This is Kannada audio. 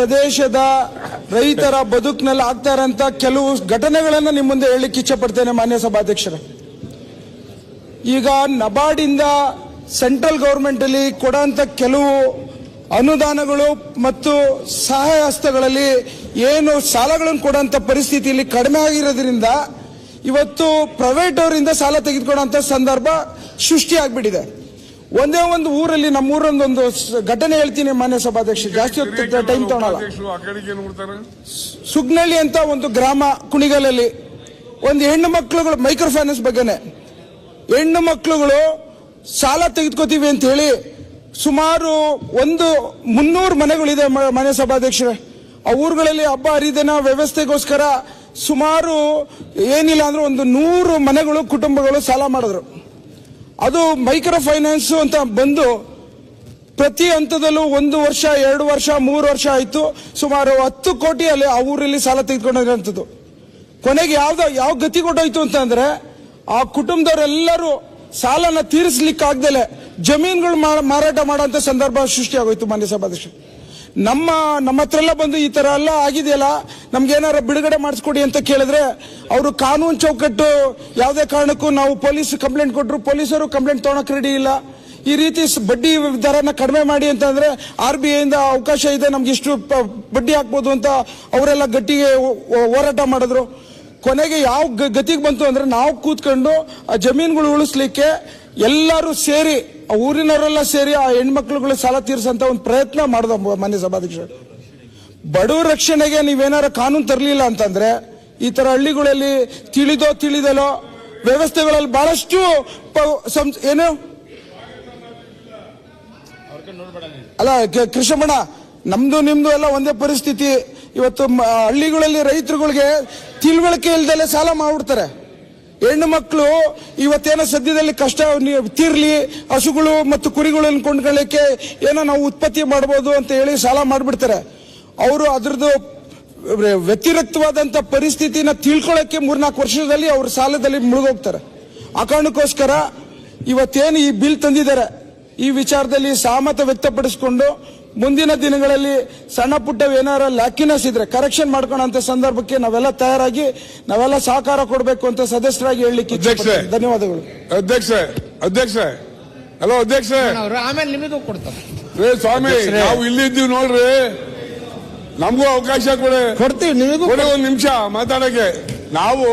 ಪ್ರದೇಶದ ರೈತರ ಬದುಕಿನಲ್ಲಿ ಆಗ್ತಾ ಇರೋಂಥ ಕೆಲವು ಘಟನೆಗಳನ್ನು ನಿಮ್ಮ ಮುಂದೆ ಹೇಳಲಿಕ್ಕೆ ಇಚ್ಛಪಡ್ತೇನೆ ಮಾನ್ಯ ಸಭಾಧ್ಯಕ್ಷರೇ. ಈಗ ನಬಾರ್ಡಿಂದ ಸೆಂಟ್ರಲ್ ಗೌರ್ಮೆಂಟಲ್ಲಿ ಕೊಡೋಂಥ ಕೆಲವು ಅನುದಾನಗಳು ಮತ್ತು ಸಹಾಯ ಹಸ್ತಗಳಲ್ಲಿ ಏನು ಸಾಲಗಳನ್ನು ಕೊಡೋಂಥ ಪರಿಸ್ಥಿತಿಯಲ್ಲಿ ಕಡಿಮೆ ಆಗಿರೋದ್ರಿಂದ ಇವತ್ತು ಪ್ರೈವೇಟ್ ಅವರಿಂದ ಸಾಲ ತೆಗೆದುಕೊಳ್ಳೋಂಥ ಸಂದರ್ಭ ಸೃಷ್ಟಿಯಾಗ್ಬಿಟ್ಟಿದೆ. ಒಂದೇ ಒಂದು ಊರಲ್ಲಿ ನಮ್ಮ ಊರೊಂದೊಂದು ಒಂದು ಘಟನೆ ಹೇಳ್ತೀನಿ ಮಾನ್ಯ ಸಭಾಧ್ಯಕ್ಷ. ಜಾಸ್ತಿ ಹೊತ್ತು ಟೈಮ್ ತಗೊಳಲ್ಲ. ಸುಗ್ನಳ್ಳಿ ಅಂತ ಒಂದು ಗ್ರಾಮ ಕುಣಿಗಲಲ್ಲಿ ಒಂದು ಹೆಣ್ಣು ಮಕ್ಕಳುಗಳು ಮೈಕ್ರೋ ಫೈನಾನ್ಸ್ ಬಗ್ಗೆನೆ. ಹೆಣ್ಣು ಮಕ್ಕಳುಗಳು ಸಾಲ ತೆಗೆದುಕೋತೀವಿ ಅಂತ ಹೇಳಿ ಸುಮಾರು ಒಂದು ಮುನ್ನೂರು ಮನೆಗಳಿದೆ ಮ- ಮನೆ ಸಭಾಧ್ಯಕ್ಷರೇ. ಆ ಊರುಗಳಲ್ಲಿ ಹಬ್ಬ ಹರಿದಿನ ವ್ಯವಸ್ಥೆಗೋಸ್ಕರ ಸುಮಾರು ಏನಿಲ್ಲ ಅಂದ್ರೆ ಒಂದು ನೂರು ಮನೆಗಳು ಕುಟುಂಬಗಳು ಸಾಲ ಮಾಡಿದ್ರು. ಅದು ಮೈಕ್ರೋ ಫೈನಾನ್ಸ್ ಅಂತ ಬಂದು ಪ್ರತಿ ಹಂತದಲ್ಲೂ ಒಂದು ವರ್ಷ, ಎರಡು ವರ್ಷ, ಮೂರು ವರ್ಷ ಆಯ್ತು. ಸುಮಾರು ಹತ್ತು ಕೋಟಿ ಅಲ್ಲಿ ಆ ಊರಲ್ಲಿ ಸಾಲ ತೆಗೆದುಕೊಂಡಿರೋಂಥದ್ದು. ಕೊನೆಗೆ ಯಾವ್ದು, ಯಾವ ಗತಿ ಕೊಟ್ಟೋಯ್ತು ಅಂತಂದ್ರೆ ಆ ಕುಟುಂಬದವರೆಲ್ಲರೂ ಸಾಲನ ತೀರಿಸ್ಲಿಕ್ಕೆ ಆಗ್ದಲೆ ಜಮೀನುಗಳು ಮಾರಾಟ ಮಾಡುವಂತ ಸಂದರ್ಭ ಸೃಷ್ಟಿಯಾಗೋಯ್ತು ಮಾನ್ಯ ಸಭಾಧ್ಯಕ್ಷ ನಮ್ಮ ನಮ್ಮ ಹತ್ರ ಎಲ್ಲ ಬಂದು ಈ ತರ ಎಲ್ಲ ಆಗಿದೆಯಲ್ಲ ನಮ್ಗೆ ಏನಾರ ಬಿಡುಗಡೆ ಮಾಡಿಸ್ಕೊಡಿ ಅಂತ ಕೇಳಿದ್ರೆ, ಅವರು ಕಾನೂನು ಚೌಕಟ್ಟು ಯಾವುದೇ ಕಾರಣಕ್ಕೂ ನಾವು ಪೊಲೀಸ್ ಕಂಪ್ಲೇಂಟ್ ಕೊಟ್ಟರು ಪೊಲೀಸರು ಕಂಪ್ಲೇಂಟ್ ತೊಗೊಳಕ್ ರೆಡಿ ಇಲ್ಲ. ಈ ರೀತಿ ಬಡ್ಡಿ ದರನ ಕಡಿಮೆ ಮಾಡಿ ಅಂತಂದ್ರೆ ಆರ್ ಬಿ ಐಯಿಂದ ಅವಕಾಶ ಇದೆ, ನಮ್ಗೆ ಇಷ್ಟು ಬಡ್ಡಿ ಹಾಕ್ಬೋದು ಅಂತ ಅವರೆಲ್ಲ ಗಟ್ಟಿಗೆ ಹೋರಾಟ ಮಾಡಿದ್ರು. ಕೊನೆಗೆ ಯಾವ ಗತಿಗೆ ಬಂತು ಅಂದ್ರೆ ನಾವು ಕೂತ್ಕೊಂಡು ಆ ಜಮೀನುಗಳು ಉಳಿಸ್ಲಿಕ್ಕೆ ಎಲ್ಲರೂ ಸೇರಿ ಆ ಊರಿನವರೆಲ್ಲ ಸೇರಿ ಆ ಹೆಣ್ಮಕ್ಳುಗಳು ಸಾಲ ತೀರ್ಸಂತ ಒಂದು ಪ್ರಯತ್ನ ಮಾಡ್ದ ಮಾನ್ಯ ಸಭಾಧ್ಯಕ್ಷರು. ಬಡವರ ರಕ್ಷಣೆಗೆ ನೀವೇನಾರ ಕಾನೂನು ತರಲಿಲ್ಲ ಅಂತಂದ್ರೆ ಈ ತರ ಹಳ್ಳಿಗಳಲ್ಲಿ ತಿಳಿದೋ ತಿಳಿದಲೋ ವ್ಯವಸ್ಥೆಗಳಲ್ಲಿ ಬಹಳಷ್ಟು ಏನು? ಅಲ್ಲ ಕೃಷ್ಣಮಣ, ನಮ್ದು ನಿಮ್ದು ಎಲ್ಲ ಒಂದೇ ಪರಿಸ್ಥಿತಿ. ಇವತ್ತು ಹಳ್ಳಿಗಳಲ್ಲಿ ರೈತರುಗಳಿಗೆ ತಿಳುವಳಿಕೆ ಇಲ್ದಲೆ ಸಾಲ ಮಾಡ್ಬಿಡ್ತಾರೆ. ಹೆಣ್ಣು ಮಕ್ಕಳು ಇವತ್ತೇನೋ ಸದ್ಯದಲ್ಲಿ ಕಷ್ಟ ತೀರ್ಲಿ, ಹಸುಗಳು ಮತ್ತು ಕುರಿಗಳನ್ನು ಕೊಂಡ್ಕೊಳ್ಳಕ್ಕೆ ಏನೋ ನಾವು ಉತ್ಪತ್ತಿ ಮಾಡ್ಬೋದು ಅಂತ ಹೇಳಿ ಸಾಲ ಮಾಡಿಬಿಡ್ತಾರೆ. ಅವರು ಅದ್ರದ್ದು ವ್ಯತಿರಿಕ್ತವಾದಂಥ ಪರಿಸ್ಥಿತಿನ ತಿಳ್ಕೊಳ್ಳೋಕೆ ಮೂರ್ನಾಲ್ಕು ವರ್ಷದಲ್ಲಿ ಅವ್ರ ಸಾಲದಲ್ಲಿ ಮುಳುಗೋಗ್ತಾರೆ. ಆ ಕಾರಣಕ್ಕೋಸ್ಕರ ಇವತ್ತೇನು ಈ ಬಿಲ್ ತಂದಿದ್ದಾರೆ, ಈ ವಿಚಾರದಲ್ಲಿ ಸಹಮತ ವ್ಯಕ್ತಪಡಿಸಿಕೊಂಡು ಮುಂದಿನ ದಿನಗಳಲ್ಲಿ ಸಣ್ಣ ಪುಟ್ಟ ಏನಾರ ಲ್ಯಾಕಿನಸ್ ಇದ್ರೆ ಕರೆಕ್ಷನ್ ಮಾಡ್ಕೊಳ್ಳೋಂತ ಸಂದರ್ಭಕ್ಕೆ ನಾವೆಲ್ಲ ತಯಾರಾಗಿ ನಾವೆಲ್ಲ ಸಹಕಾರ ಕೊಡಬೇಕು ಅಂತ ಸದಸ್ಯರಾಗಿ ಹೇಳಲಿಕ್ಕೆ. ಧನ್ಯವಾದಗಳು. ಅಧ್ಯಕ್ಷ ಅಧ್ಯಕ್ಷ. ಹಲೋ ಅಧ್ಯಕ್ಷ. ಆಮೇಲೆ ನಿಮಗೂ ಕೊಡ್ತಾರೆ. ರೇ ಸ್ವಾಮಿ ನಾವು ಇಲ್ಲಿದ್ದೀವಿ ನೋಡ್ರಿ. ನಮಗೂ ಅವಕಾಶ ಕೊಡಿ. ಕೊಡ್ತೀವಿ ನಿಮಗೂ ಕೊಡಿ ಒಂದ್ ನಿಮಿಷ ಮಾತಾಡಕ್ಕೆ. ನಾವು